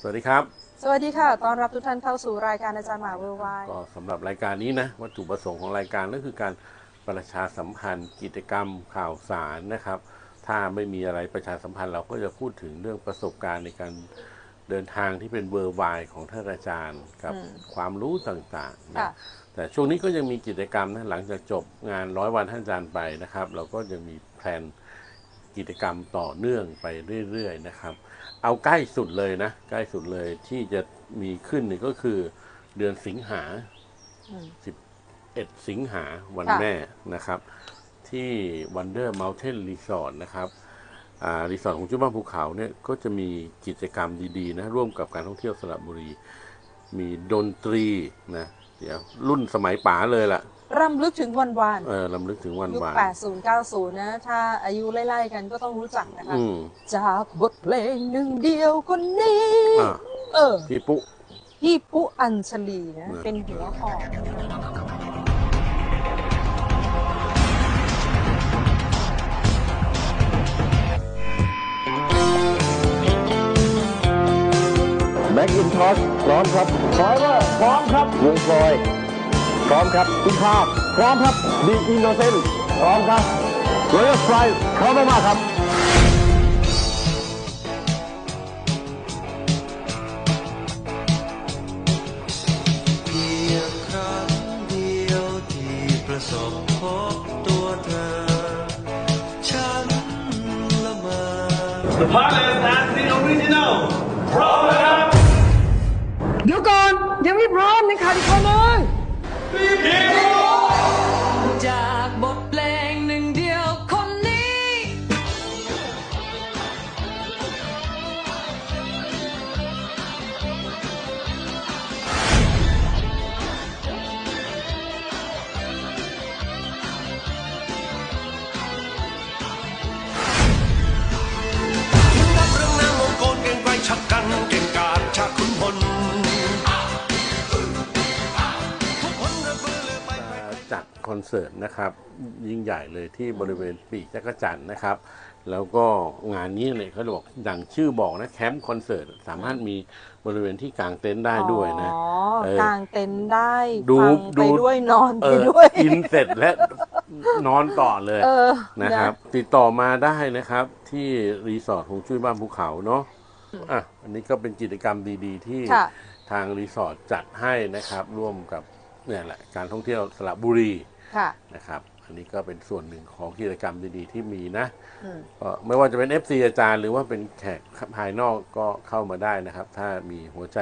สวัสดีครับ สวัสดีค่ะต้อนรับทุกท่านเข้าสู่รายการอาจารย์หมาเวอร์ไวด์ก็สำหรับรายการนี้นะวัตถุประสงค์ของรายการก็คือการประชาสัมพันธ์กิจกรรมข่าวสารนะครับ ถ้าไม่มีอะไรประชาสัมพันธ์เราก็จะพูดถึงเรื่องประสบการณ์ในการเดินทางที่เป็นเวอร์ไวของท่านอาจารย์กับความรู้ต่างๆนะค่ะแต่ช่วงนี้ก็ยังมีกิจกรรมนะหลังจากจบงานร้อยวันท่านอาจารย์ไปนะครับ เราก็ยังมีแผน กิจกรรมต่อเนื่องไปเรื่อยๆนะครับ เอาใกล้สุดเลยนะ ใกล้สุดเลยที่จะมีขึ้นนี่ก็คือ เดือนสิงหาอืม11สิงหาวันแม่นะครับ ที่ Wonder Mountain Resort นะครับรีสอร์ทของจุบ้านภูเขาเนี่ยก็จะมีกิจกรรมดีๆนะร่วมกับการท่องเที่ยวสระบุรี มีดนตรีนะเดี๋ยวรุ่นสมัยป๋าเลยล่ะ รำลึกถึงวันวานเออลำลึกถึงวันยุควาน80 90นะ ถ้าอายุไล่ๆกันก็ต้องรู้จักนะคะอืม จากบทเพลงหนึ่งเดียวคนนี้ อะ เออ พี่ปุ๊ พี่ปุอัญชลีนะอืมเป็นหัวหอกแบ็กอินทอสพร้อมครับฟอยเวอร์พร้อมครับวงฟลอย พร้อมครับอินคาพร้อมครับดีอินโนเซนพร้อมครับรอยัลไฟพร้อมมากๆครับ เสิร์ตนะครับยิ่งใหญ่เลยที่บริเวณปีกจักรจันทร์นะครับ แล้วก็งานนี้เนี่ยเขาบอกดังชื่อบอกนะแคมป์คอนเสิร์ตสามารถมีบริเวณที่กางเต็นท์ได้ด้วยนะอ๋อเออกางเต็นท์ได้ดูฟังดูไปด้วยนอนเอไปอด้วยอินเสร็จและนอนต่อเลยเออนะครับ ติดต่อมาได้นะครับ ที่รีสอร์ทของช่วยบ้านภูเขาเนาะอะอันนี้ก็เป็นกิจกรรมดีๆ ที่ค่ะทางรีสอร์ทจัดให้นะครับ ร่วมกับเนี่ยแหละการท่องเที่ยวสระบุรี ค่ะนะครับอันนี้ก็เป็นส่วนหนึ่งของกิจกรรมดีๆที่มีนะอืมก็ไม่ว่าจะเป็น FC อาจารย์หรือว่าเป็นแขกภายนอกก็เข้ามาได้นะครับ ถ้ามีหัวใจ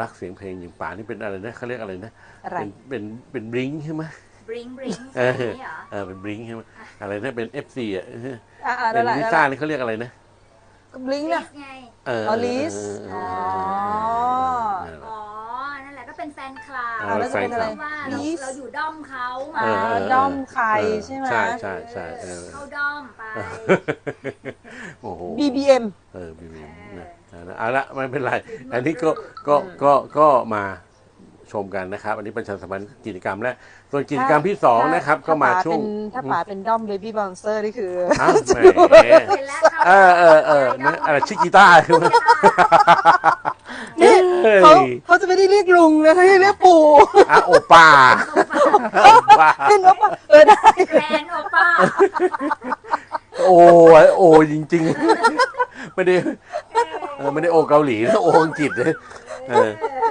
รักเสียงเพลงอย่างป่านี่เป็นอะไรนะเขาเรียกอะไรนะอะไร เป็นเป็นเป็นบลิงใช่ไหมบริงบริงเออนี่เหรอเออเป็นบลิงใช่ไหมอะไรนะเป็น FC อะเอออะอะเป็นั่นนแหละลินั่นแหซ่าละนี่เขาเรียกอะไรนะก็บลิงก์ลินะสไง เอออ๋อลิสเออเออ๋ออเอออ๋อ นั่นแหละก็เป็ นแฟนคลับอ่าแล้วจะเป็นอะไร ว่าเรา Liz เราอยู่ด้อมเขาอ่าเออเออด้อมใครเออใช่ไหม ใช่ใช่ใช่เออ เข้าด้อมไป โอ้โห BBM เออบีบีนะเอาละไม่เป็นไร อันนี้ก็ก็ก็ก็มา ชมกันนะครับ อันนี้ประชาสัมพันธ์กิจกรรมและ ส่วนกิจกรรมที่สองนะครับ ก็มาช่วงถ้าป๋าเป็นด้อมเบบี้บ o นเซอร์นี่คืออ้าวแหมเห็นแล้วเขาเออเออเออนะอะไรชิกิต้าคือมันนี่เฮ้ยเขาเขาจะไม่ได้เรียกลุงนะเขาจะเรียกปู่อะโอป้าโอป้าเป็นว่าเออได้แฟนโอป้าโอ้ยโอ้จริง ๆ ไม่ได้เออไม่ได้โอเกาหลีนะโออังกฤษเลย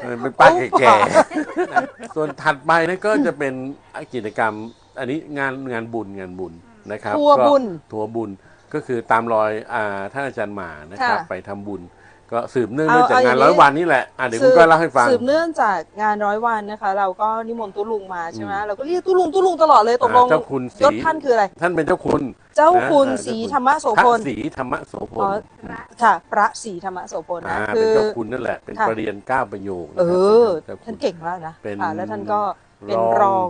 เออเออเป็นป้าแก่ๆส่วนถัดไปนะก็จะเป็นกิจกรรม อันนี้งานงานบุญงานบุญนะครับทัวร์บุญก็ทัวร์บุญก็คือตามรอยอ่าท่านอาจารย์หมานะครับค่ะ ไปทำบุญ ก็สืบเนื่องเอาจากานเอาองย่างนี้ร้อยวันนี่แหละอะเดี๋ยวคุณก็เล่าให้ฟังสืบเนื่องจากงานร้อยวันนะคะ เราก็นิมนต์ตุลุงมาใช่ไหมเราก็เรียกตุลุงตุลุงตลอดเลยตกลงอ่าเจ้าคุณศรียศท่านคืออะไร ท่านเป็นเจ้าคุณ เจ้าคุณนะศรีเจ้าคุณธรรมโสพระพลศรีธรรมโสพลอ๋อค่ะพระศรีธรรมโสพลอ่านะเป็คืนอเจ้าคุณนั่นแหละเป็นค่ะประเรียนเก้าประโยคนะเอครับอเป็นเจ้าคุณท่านเก่งมากนะเป็นอ่าแล้วท่านก็เป็นรรอองง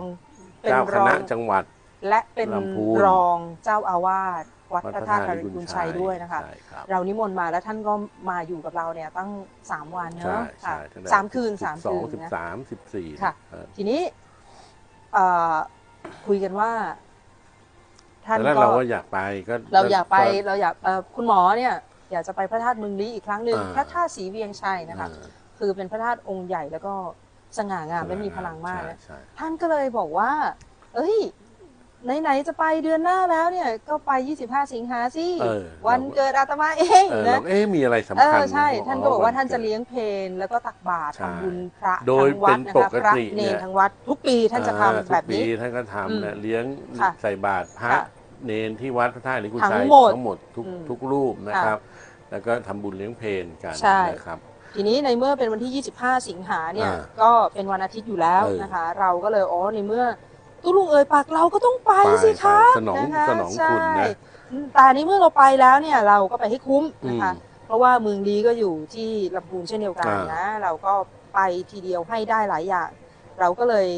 เป็นเจ้ารคองณะจังหวัด และเป็นลำพูนรองเจ้าอาวาส วัดวัดพระพระธาธาตุตุคาริคุคุณณชัยชัยด้วยนะคะใช่ครับเรานิมนต์มาแล้วท่านก็มาอยู่กับเราเนี่ยตั้งสามวันใช่เนาะใช่ค่ะท่นได้สามคืนสามสอคืงนสิบนะสามสิบสี่ค่ะเออทีนี้เอ่อคุยกันว่า ท่านแต่แล้วก็เราก็อยากไปก็เราอยากไปเราอยากเอ่อคุณหมอเนี่ย อยากจะไปพระธาตุเมืองลี้อีกครั้งหนึ่งอ่าพระธาตุศรีเวียงชัยนะคะอ่าคือเป็นพระธาตุองค์ใหญ่แล้วก็สง่างามและมีพลังมากใช่นะใช่ท่านก็เลยบอกว่า เอ้ย ไหนๆจะไปเดือนหน้าแล้วเนี่ย ก็ไป 25 สิงหาสิเออ วันเกิดอาตมาเองเออนะเราเอ๊ะมีอะไรสำเอคัญอใช่ ท่านก็บอกว่าท่านจะนเลี้ยงเพลนแล้วก็ตักบาตรใช่ทำบุญพระโดยทั้งวัดเป็นนะปคะกพระติเนเนี่รย ทั้งวัดทุกปีท่านจะอ่ทำแบบนี้ทุกปีท่านก็ทำนะอืมเลี้ยงค่ะใส่บาตรพระค่ะเนนที่วัดพระธาตุหรือกุทั้งชัยหมดทั้งหมดทุกอืมทุกรูปนะค่ะครับ แล้วก็ทำบุญเลี้ยงเพลนกันใช่ นะครับ ทีนี้ในเมื่อเป็นวันที่ 25 สิงหาเนี่ย อ่าก็เป็นวันอาทิตย์อยู่แล้วเออนะคะ เราก็เลยอ๋อในเมื่อ ตุลุงเอ่ยปากเราก็ต้องไปไปสิคะสนองนะคะสนองคุณนะใช่แต่ในเมื่อเราไปแล้วเนี่ยเราก็ไปให้คุ้มนะคะ อืมเพราะว่าเมืองลีก็อยู่ที่ลำพูนเช่นเดียวกันอ่าน นะ เราก็ไปทีเดียวให้ได้หลายอย่าง เราก็เลย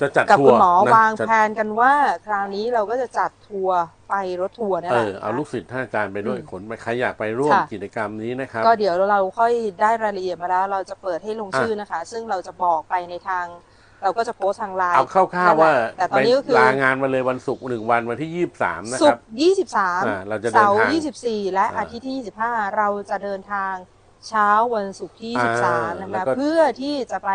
จะจัดกับทัวคุณร์หมอนะวางจัดแผนกันว่า คราวนี้เราก็จะจัดทัวร์ไปรถทัวร์นี่เอแหละ อเอานะลูกศิษย์ท่านอาจารย์ไปด้วยอืมขนไปใครอยากไปร่วมค่ะ กิจกรรมนี้นะครับ ก็เดี๋ยวเราค่อยได้รายละเอียดมาแล้ว เราจะเปิดให้ลงอะชื่อนะคะ ซึ่งเราจะบอกไปในทาง เราก็จะโพสต์ทางไลน์เอาคร่าวๆว่าแต่ตอไปนนี้ก็คือลางานมาเลยวันศุกร์หนึ่งวันวันที่ยี่สิบสามนะศุคกรับร์อ่าเราจะ23เดินเสาร์ทาง24และอ่าอาทิตย์ที่25เราจะเดินทางเช้าวันศุกร์ที่อ่า23นะแล้วคะก็ เพื่อที่จะไป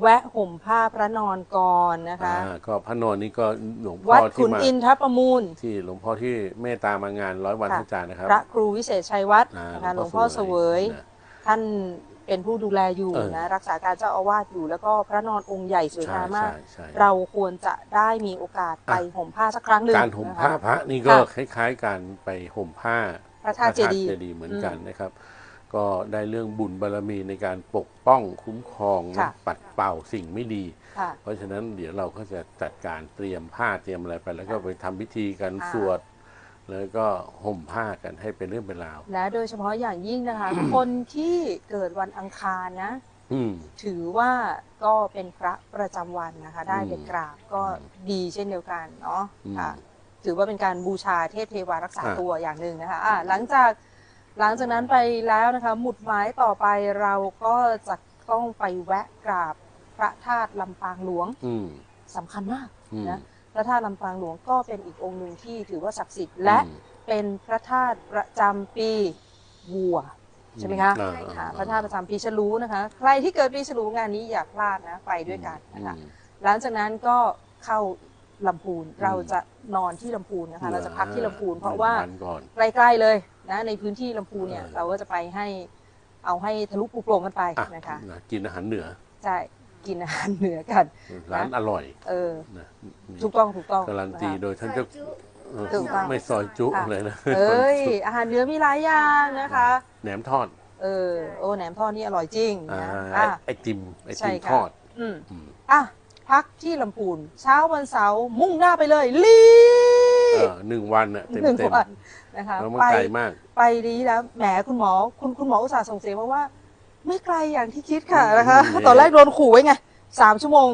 แวะห่มผ้าพระนอนก่อนนะคะ อ่าก็พระนอนนี่ก็หลวงพ่วัอดที่ขุนมาอินทรประมูล ที่หลวงพ่อที่เมตตามางานร้อยวันค่ะ พระอาจารย์นะครับพระครูวิเศษชัยวัฒน์อ่านะคะหลวงพ่อเสวยนะท่าน เป็นผู้ดูแลอยู่เออนะรักษาการเจ้าอาวาสอยู่ แล้วก็พระนอนองค์ใหญ่สวยใช่งามมากใช่ใช่เราควรจะได้มีโอกาสไปอะห่มผ้าสักครั้งหนึ่งการห่มนะคะผ้าพระนี่ก็ค่ะคล้ายๆ การไปห่มผ้าพระธาตุเจดีย์พระธาตุเหมือนกันอืมนะครับ ก็ได้เรื่องบุญบารมีในการปกป้องคุ้มครองนะค่ะปัดเป่าสิ่งไม่ดีค่ะเพราะฉะนั้นเดี๋ยวเราก็จะจัดการเตรียมผ้าเตรียมอะไรไป แล้วก็ไปทำพิธีกันอ่าสวด แล้วก็ห่มผ้ากันให้เป็นเรื่องเป็นราว และโดยเฉพาะอย่างยิ่งนะคะ คนที่เกิดวันอังคารนะ อืม ถือว่าก็เป็นพระประจำวันนะคะ ได้อืมไปกราบก็ดีเช่นเดียวกันเนาะอืมค่ะถือว่าเป็นการบูชาเทพเทวารักษาอะตัวอย่างหนึ่งนะคะอะหลังจากหลังจากนั้นไปแล้วนะคะ หมุดหมายต่อไปเราก็จะต้องไปแวะกราบพระธาตุลำปางหลวงอืม สำคัญมากอืมนะ พระธาตุลำปางหลวงก็เป็นอีกองค์หนึ่งที่ถือว่าศักดิ์สิทธิ์และอืมเป็นพระธาตุประจำปีวัวใช่ไหมคะอ่าค่ะพระธาตุประจำปีฉลูนะคะ ใครที่เกิดปีฉลูงานนี้อย่าพลาดนะไปด้วยกันนะคะอืมหลังจากนั้นก็เข้าลำพูนเราจะนอนที่ลำพูนนะคะ เราจะพักที่ลำพูน เพราะว่าวันก่อนใกล้ๆเลยนะในพื้นที่ลำพูนเนี่ยเออเราก็จะไปให้เอาให้ทะลุปูโปร่งกันไปอะนะคะนะกินอาหารเหนือใช่ กินอาหารเหนือกันร้านอร่อย เออนะถูกต้องถูกต้องการันตีนะคะโดยท่านเจ้าเออถูกต้อง ไม่ซอยจุค่ะ เลยนะเอ้ย อาหารเหนือมีหลายอย่างนะคะ แหนมทอดเออโอ้แหนมทอดนี่อร่อยจริงอ่านะไออะ ไอติมไอใช่ติมค่ะ ทอดอืมอืมอะพักที่ลำพูนเช้าวันเสาร์มุ่งหน้าไปเลยลีเออหนึ่งวันอะเต็มหนึ่งเต็มวันนะคะ แล้วมันไปไกลมาก ไปดีแล้วแหมคุณหมอคุณคุณหมออุตส่าห์ส่งเสียงมาว่า ไม่ไกลอย่างที่คิดค่ะนะคะอืมตอนแรกโดนขู่ไว้ไงสามชั่วโมง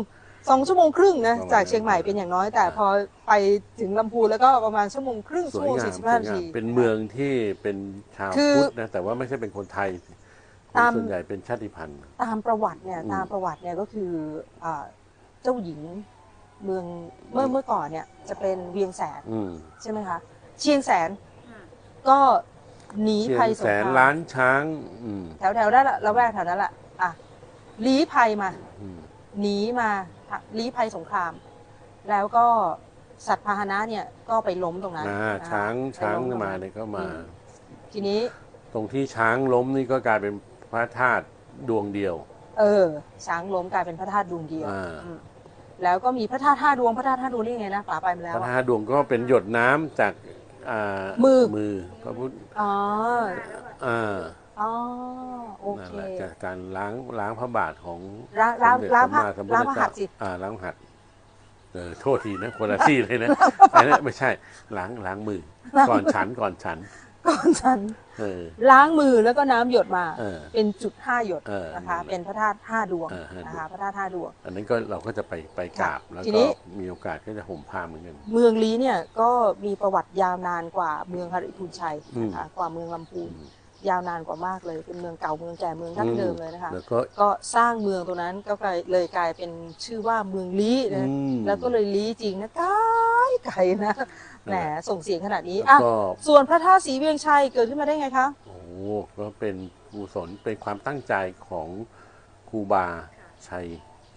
สองชั่วโมงครึ่งนะประมาณจากเชียงใหม่เป็นอย่างน้อย แต่อ่าพอไปถึงลำพูนแล้วก็ประมาณชั่วโมงครึ่งสชั่ววยโมงงามสี่สิบสห้าวยนางามทีเป็นเมืองที่เป็นชาวคือพุทธนะแต่ว่าไม่ใช่เป็นคนไทยคนตามส่วนใหญ่เป็นชาติพันธุ์ ตามประวัติเนี่ยอืมตามประวัติเนี่ยก็คืออ่าเจ้าหญิงเมืองเมื่อเมื่อก่อนเนี่ยจะเป็นเวียงแสนอืมใช่ไหมคะเชียงแสนก็ หนีเชียภัยงสแสงนครามล้านช้างอืมแถวแถวได้ละละแวกแถวนั้นแหละอะลี้ภัยมา อืมหนีมาลี้ภัยสงคราม แล้วก็สัตว์พาหนะเนี่ยก็ไปล้มตรงนั้นอ่านะคะช้างไปช้างล้ตรงมานั้นเนี่ยก็มา อืมทีนี้ ตรงที่ช้างล้มนี่ก็กลายเป็นพระธาตุดวงเดียว เออ ช้างล้มกลายเป็นพระธาตุดวงเดียวอ่า อืมแล้วก็มีพระธาตุห้าดวงพระธาตุห้าดวงนี่ไงนะป๋าไปมาแล้พวระอะธาตุดวงก็เป็นหยดน้ำจาก อ่ามือ มือพระพุทธอ๋อ อ่าอ๋อ โอนั่นเค แหละจากการล้างล้างพระบาทของล้างล้างสมเด็จล้างพระมหาสัมพุทธล้างพระหัเจ้าตถ์สิ อ่าล้างพระหัตถ์เออโทษทีนะคนละที่เลยนะอันนั้นไม่ใช่ล้างล้างมือ ก่อนฉันก่อนฉัน ก่อนฉันเออ ล้างมือแล้วก็น้ำหยดมา เออเป็นจุดห้าหยดเออนะคะ นั่นแหละเป็นพระธาตุห้าดวงเออห้าดวง นะคะพระธาตุห้าดวง อันนั้นก็เราก็จะไปไปกราบแล้วทีก็นี้ มีโอกาสก็จะห่มผ้าเหมือนกัน เมืองลี้เนี่ยก็มีประวัติยาวนานกว่าเมืองฮาริพูนชัยนะคะกว่าเมืองลำพูนอืม ยาวนานกว่ามากเลย เป็นเมืองเก่าเมืองแก่เมืองดั้งเดิมเลยนะคะ แล้วก็ก็สร้างเมืองตรงนั้นก็เลยกลายเป็นชื่อว่าเมืองลี้นะ อืมแล้วก็เลยลี้จริงนะไกลไกลนะ แหมส่งเสียงขนาดนี้แล้วอะก็ส่วนพระธาตุศรีเวียงชัยเกิดขึ้นมาได้ไงคะ โอ้โหก็เป็นกุศลเป็นความตั้งใจของครูบาชัย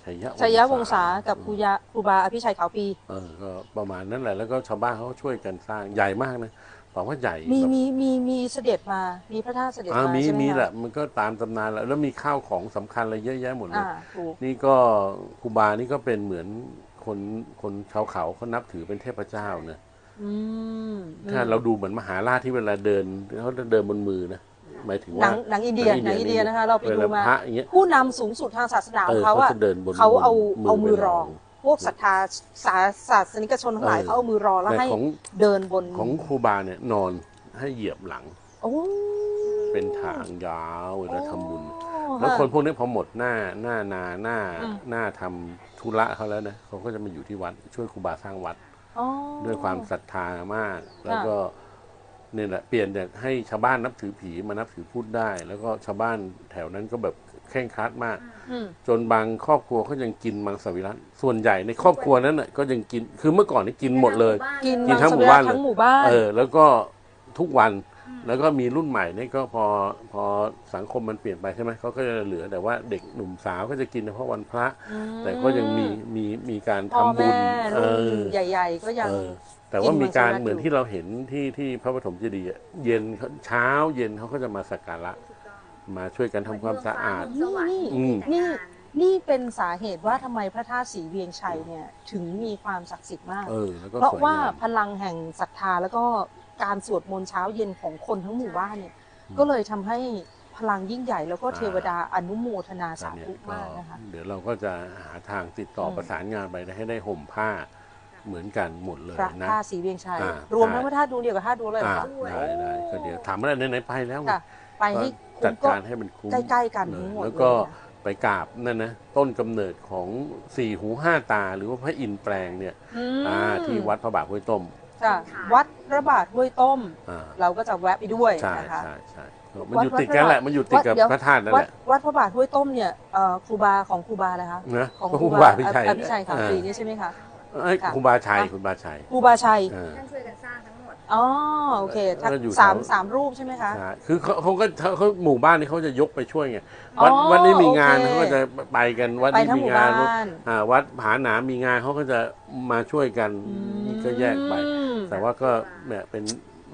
ชัยชัยยวงศากับครูยาครูบาอภิชัยขาวปีเออก็ประมาณนั้นแหละแล้วก็ชาวบ้านเขาก็ช่วยกันสร้างใหญ่มากนะบอกว่าใหญ่มีแบบมีมีมีเสด็จมา มีพระธาตุเสด็จอ่ามามีใช่ไหมมีคแหละมันก็ตามตำนานแหละแล้วมีข้าวของสำคัญอะไรเยอะแยะหมดเลยอ่าถูกนี่ก็ครูบานี่ก็เป็นเหมือนคนคนชาวเขาเขานับถือเป็นเทพเจ้านะอืม ถ้าเราดูเหมือนมหาราชที่เวลาเดินเขาจะเดินบนมือนะหมายถึงหนัว่างหนังอินเดียหนังอินเดียนะคะเราไปเวดูลามาพระอย่างเงี้ย ผู้นำสูงสุดทางศาสนาของเออเขาอะเขาจะเดินบนเขาเอามือเอามือไปรรออง พวกศรัทธาศาศาสนิกชนทั้งหลายเออ เขาเอามือรอแล้วแต่ให้ของเดินบนของครูบาเนี่ยนอนให้เหยียบหลังโอ้เป็นทางยาวเวลาทำบุญโอ้แล้วคนพวกนี้พอหมดหน้าหน้านาหน้าอืม หน้าทำธุระเขาแล้วนะเขาก็จะมาอยู่ที่วัดช่วยครูบาสร้างวัดอ๋อ ด้วยความศรัทธามาก แล้วก็เนี่ยแหละเปลี่ยนจากให้ชาวบ้านนับถือผีมานับถือพุทธได้ แล้วก็ชาวบ้านแถวนั้นก็แบบเคร่งครัดมากอืมจนบางครอบครัวเขายังกินมังสวิรัตส่วนใหญ่ในครอบครัวนั้นน่ะก็ยังกินคือเมื่อก่อนนี่กินหมดเลย กินกินทั้งมัหมู่บ้านเลยทั้งหมู่บ้านเออแล้วก็ทุกวัน แล้วก็มีรุ่นใหม่นี่ก็พอพอสังคมมันเปลี่ยนไปใช่ไหมเขาก็จะเหลือแต่ว่าเด็กหนุ่มสาวก็จะกินเฉพาะวันพระมแต่ก็ยังมีมีมีการพ่อทำบุแม่ญเอรุ่นอใหญ่ ๆ ก็ยัง เออแต่ว่ามีการกินมังสวิรัติเหมือนอยู่ที่เราเห็นที่ที่พระปฐมเจดีย์อะเย็นเขาเช้าเย็นเขาก็จะมาสักการะมาช่วยกันทำความสะอาด นี่อืม นี่ นี่เป็นสาเหตุว่าทำไมพระธาตุศรีเวียงชัยเนี่ย ถึงมีความศักดิ์สิทธิ์มาก เออแล้วก็เพราะสวยว่างามพลังแห่งศรัทธาแล้วก็ การสวดมนต์เช้าเย็นของคนทั้งหมู่บ้านเนี่ย ก็เลยทำให้พลังยิ่งใหญ่แล้วก็เทวดาอนุโมทนาตอสานเนี้ยธุก็มากนะคะ เดี๋ยวเราก็จะหาทางติดต่ออมประสานงานไปให้ได้ห่มผ้าเหมือนกันหมดเลยพระนะ ธาตุศรีเวียงชัย อ่ารวมใช่ทั้งพระธาตุดวงเดียวกับธาตุดวงเลยเหรอ่าอคะได้ได้ก็เดี๋ยวถามว่าไหนๆไปแล้วไงค่ะ ไปให้ก็คุ้จัมดก็ การให้มันคุ้มใกล้ๆกันเลยทั้งหมดแล้วก็เลยนะไปกราบนั่นนะต้นกำเนิดของสี่หูห้าตา หรือว่าพระอินทร์แปลงเนี่ยอืม อ่าที่วัดพระบาทห้วยต้ม ค่ะวัดพระบาทห้วยต้ม อ่าเราก็จะแวะไปด้วยใช่นะคะ ใช่ใช่มันอยู่ติดกันแหละมันอยู่ติดกับวัเยว พระธาตุนั่นวัแหดละวัดพระบาทห้วยต้มเนี่ยเอ่อครูบาของครูบาอะไรคะนะของก็คครูรูบาบาพิชัยอภิชัยขาวตรีอ่านี่ใช่ไหมคะ เอ้ยค่ะ ครูบาชัยอะครูบาชัยครูบาชัยอ่าท่านช่วยกันสร้างทั้งหมด อ๋อโอเคทั้งแล้วอยู่สามแถว สามรูปใช่ไหมคะ ใช่คือเขาเขาก็เขาเขาหมู่บ้านนี่เขาจะยกไปช่วยไงวัดอ๋อวัดนี้มีงานโอเค เขาก็จะไปกันวัดไปนี้ทั้งมีหมู่งานบ้านอ่าวัดผาหนามมีงานเขาก็จะมาช่วยกันก็แยกไป อืม แต่ว่าก็เนี่ยเป็น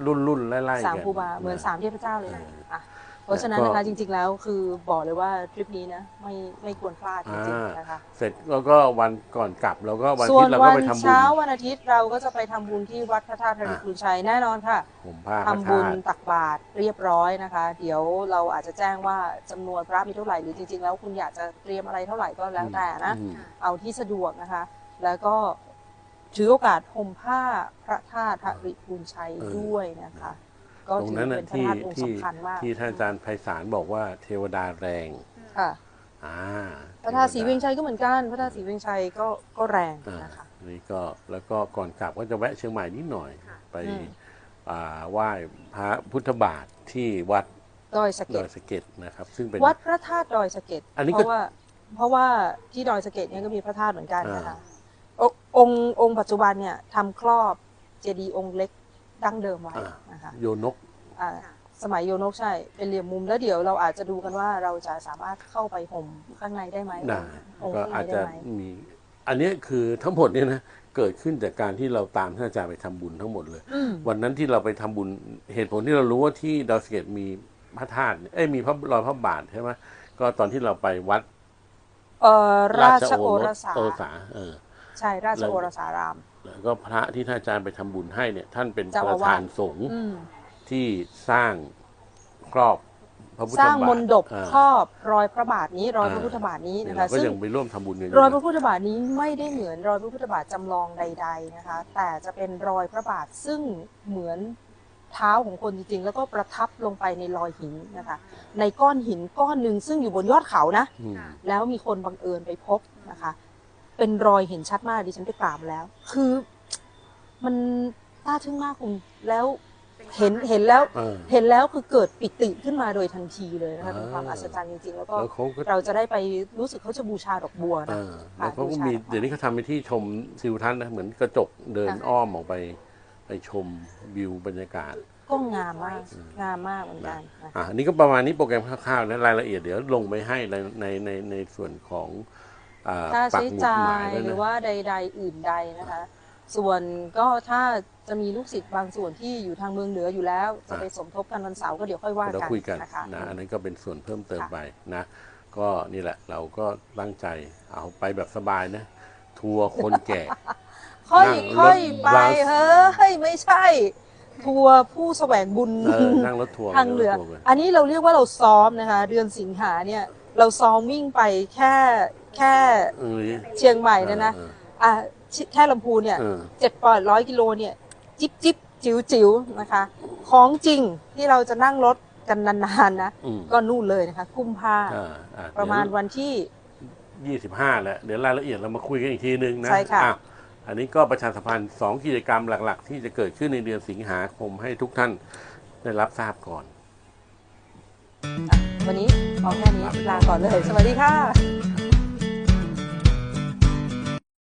รุ่นรุ่นๆไล่ๆสามกันครูบาเหมือนสามเทพเจ้าเลยเอออะเพราะฉะนั้นก็นะคะจริง ๆ แล้วคือบอกเลยว่าทริปนี้นะไม่ไม่ควรพลาดจริงอ่าๆนะคะเสร็จแล้วก็วันก่อนกลับเราก็วันส่วที่นเราวัก็นไปทำบุญ เช้าวันอาทิตย์เราก็จะไปทำบุญที่วัดพระธาตุธริอ่าพุนชัยแน่นอนค่ะ ผมผ้าพทำระบุธาญตุ ตักบาตรเรียบร้อยนะคะ เดี๋ยวเราอาจจะแจ้งว่าจำนวนพระมีเท่าไหร่หรือจริง ๆ แล้วคุณอยากจะเตรียมอะไรเท่าไหร่ก็แล้วแต่นะ อืม เอาที่สะดวกนะคะ แล้วก็ ถือโอกาสห่มผ้าพระธาตุธริพุนชัยเออด้วยนะคะ ก็ตรงถือนั้นเป็น่ะนพระที่ธาตุองค์ที่สำคัญมากที่ท่านอาจารย์ไพศาลบอกว่าเทวดาแรงค่ะอ่าพระธาตุศรีเวียงชัยก็เหมือนกันพระธาตุศรีเวียงชัยก็ก็แรงอ่านะคะนี่ก็แล้วก็ก่อนกลับก็จะแวะเชียงใหม่นิดหน่อยไปอืมอ่าไหว้พระพุทธบาทที่วัดดอยสะดเก็อดยสะเก็ดนะครับ ซึ่งเป็นวัดพระธาตุดอยสะเก็ดอันนี้เพก็ราะว่าเพราะว่าที่ดอยสะเก็ดเนี่ยก็มีพระธาตุเหมือนกันนะคะ อ่าองค์องค์องค์ปัจจุบันเนี่ยทำครอบเจดีย์องค์เล็กดั้งเดิมไว้อ่า นะคะโยนก อ่าสมัยโยนกใช่ เป็นเหลี่ยมมุมแล้วเดี๋ยวเราอาจจะดูกันว่าเราจะสามารถเข้าไปห่มข้างในได้ไหมได้องค์ก็ข้างในอาจได้จะไหมมี อันเนี้ยคือทั้งหมดเนี่ยนะเกิดขึ้นจากการที่เราตามท่านอาจารย์ไปทำบุญทั้งหมดเลย อืม วันนั้นที่เราไปทำบุญเหตุผลที่เรารู้ว่าที่ดอยสะเก็ดมีพระธาตุเนี่ยเอ้ยมีพระรอยพระบาทใช่ไหมก็ตอนที่เราไปวัดเอ่อราชโอรรสสาโอสาเออ ใช่ราชโอรสาราม แล้วก็พระที่ท่านอาจารย์ไปทำบุญให้เนี่ย ท่านเป็นเจ้าปอาระวาสธานสงฆ์อืมที่สร้างครอบพระพุทธสบาทร้างมนดบอ่าครอบรอยพระบาทนี้รอยอ่าพระพุทธบาทนี้เนี่ยนะคะเราก็ซึ่งยังไปร่วมทำบุญกันอยู่รอยพระนะพุทธบาทนี้ไม่ได้เหมือนรอยพระพุทธบาทจำลองใด ๆนะคะ แต่จะเป็นรอยพระบาทซึ่งเหมือนเท้าของคนจริงๆ แล้วก็ประทับลงไปในรอยหินนะคะ ในก้อนหินก้อนหนึ่งซึ่งอยู่บนยอดเขานะอืมแล้วมีคนบังเอิญไปพบนะคะ เป็นรอยเห็นชัดมากดิฉันไปกราบมาแล้ว คือมันน่าทึ่งมากคุณแล้วเห็นเห็นแล้วเออ เห็นแล้วคือเกิดปิติขึ้นมาโดยทันทีเลยนะคะอ่าเป็นความอัศจรรย์จริงๆ แล้วก็แล้วเขาก็เราจะได้ไปรู้สึกเขาจะบูชาดอกบัวเอนะอแล้วเขาก็บูชามีดอกไม้เดี๋ยวนี้เขาทำเป็นที่ชมทิวทัศน์นะเหมือนกระจกเดินค่ะอ้อมออกไป ไปชมวิวบรรยากาศ ก็งามมากงามมากเหมือนกันนะอะอันนี้ก็ประมาณนี้โปรแกรมคร่าวๆนะรายละเอียดเดี๋ยวลงไปให้ในในในในส่วนของอ่า ค่าปักใช้หมุดจ่าหมายยไว้หรืนะอว่าใด ๆ อื่นใดนะคะ ส่วนก็ถ้าจะมีลูกศิษย์บางส่วนที่อยู่ทางเมืองเหนืออยู่แล้ว จะไปสมทบกันวันเสาร์ก็เดี๋ยวค่อยว่าเรากันคุยกันนะคะนะอันนั้นก็เป็นส่วนเพิ่มเติมค่ะไปนะ ก็นี่แหละเราก็ตั้งใจเอาไปแบบสบายนะ ทัวร์คนแก่ค่อยนั่งรถค่อยไปบัสเฮ้ยไม่ใช่ ทัวร์ผู้แสวงบุญเออนั่งรถทัวร์ทางเหนือนั่รถทัวร์ไปอันนี้เราเรียกว่าเราซ้อมนะคะ เดือนสิงหาเนี่ย เราซ้อมวิ่งไปแค่ แค่เออเชียงใหม่เนยนะเอออะชิแค่ลำพูนเนี่ยเออ เจ็ดปอยร้อยกิโลเนี่ย จิบจิบจิ๋วจิ๋วนะคะ ของจริงที่เราจะนั่งรถกันนานๆนะ อืมก็นู่นเลยนะคะ กุมภาอ่าอ่ประมาณวันที่ ยี่สิบห้าแล้วเดี๋ยวรายละเอียดเรามาคุยกันอีกทีนึงนะใช่ค่ะ อ่อันนี้ก็ประชาสัมพันธ์สองกิจกรรมหลัก ๆ ที่จะเกิดขึ้นในเดือนสิงหาคมให้ทุกท่านได้รับทราบก่อน วันนี้เอาแค่นี้ลาก่อนเลย สวัสดีค่ะ